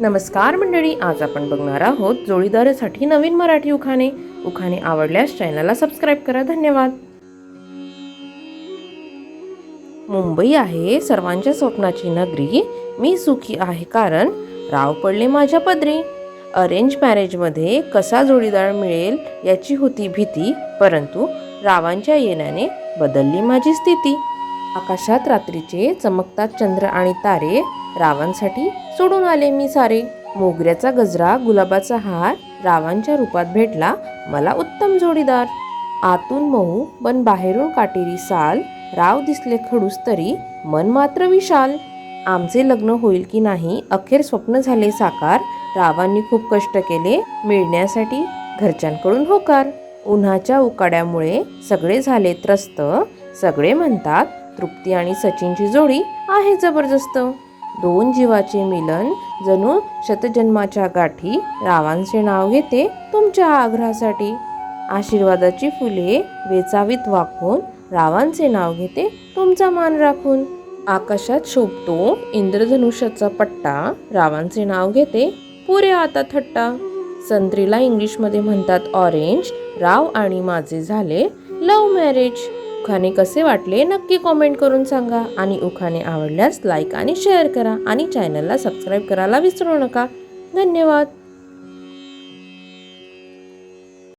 नमस्कार मंडळी आज आपण बघणार आहोत जोडीदारासाठी नवीन मराठी उखाणे. उखाणे आवडल्यास चॅनलला सबस्क्राईब करा. धन्यवाद. मुंबई आहे सर्वांच्या स्वप्नाची नगरी. मी सुखी आहे कारण राव पडले माझ्या पदरी. अरेंज मॅरेजमध्ये कसा जोडीदार मिळेल याची होती भीती परंतु रावांच्या येण्याने बदलली माझी स्थिती. आकाशात रात्रीचे चमकतात चंद्र आणि तारे रावांसाठी सोडून आले मी सारे. मोगऱ्याचा गजरा गुलाबाचा हार रावांच्या रूपात भेटला मला उत्तम जोडीदार. आतून मऊ पण बाहेरून काटेरी साल राव दिसले खडूस तरी मन मात्र विशाल. आमचे लग्न होईल की नाही अखेर स्वप्न झाले साकार. रावांनी खूप कष्ट केले मिळण्यासाठी घरच्यांकडून होकार. उन्हाच्या उकाड्यामुळे सगळे झाले त्रस्त सगळे म्हणतात तृप्ती आणि सचिनची जोडी आहे जबरदस्त. दोन जीवाचे मिलन जणू शतजन्माच्या गाठी रावांचे नाव घेते तुमच्या आग्रहासाठी. आशीर्वादाची फुले वेचावीत वाकून रावांचे नाव घेते तुमचा मान राखून. आकाशात शोभतो इंद्रधनुष्याचा पट्टा रावांचे नाव घेते पुरे आता थट्टा. संत्रीला इंग्लिशमध्ये म्हणतात ऑरेंज राव आणि माझे झाले लव्ह मॅरेज उखाणे कसे वाटले नक्की कॉमेंट करून सांगा. आणि उखाणे आवडल्यास लाईक आणि शेअर करा. आणि चॅनलला सबस्क्राईब करायला विसरू नका. धन्यवाद.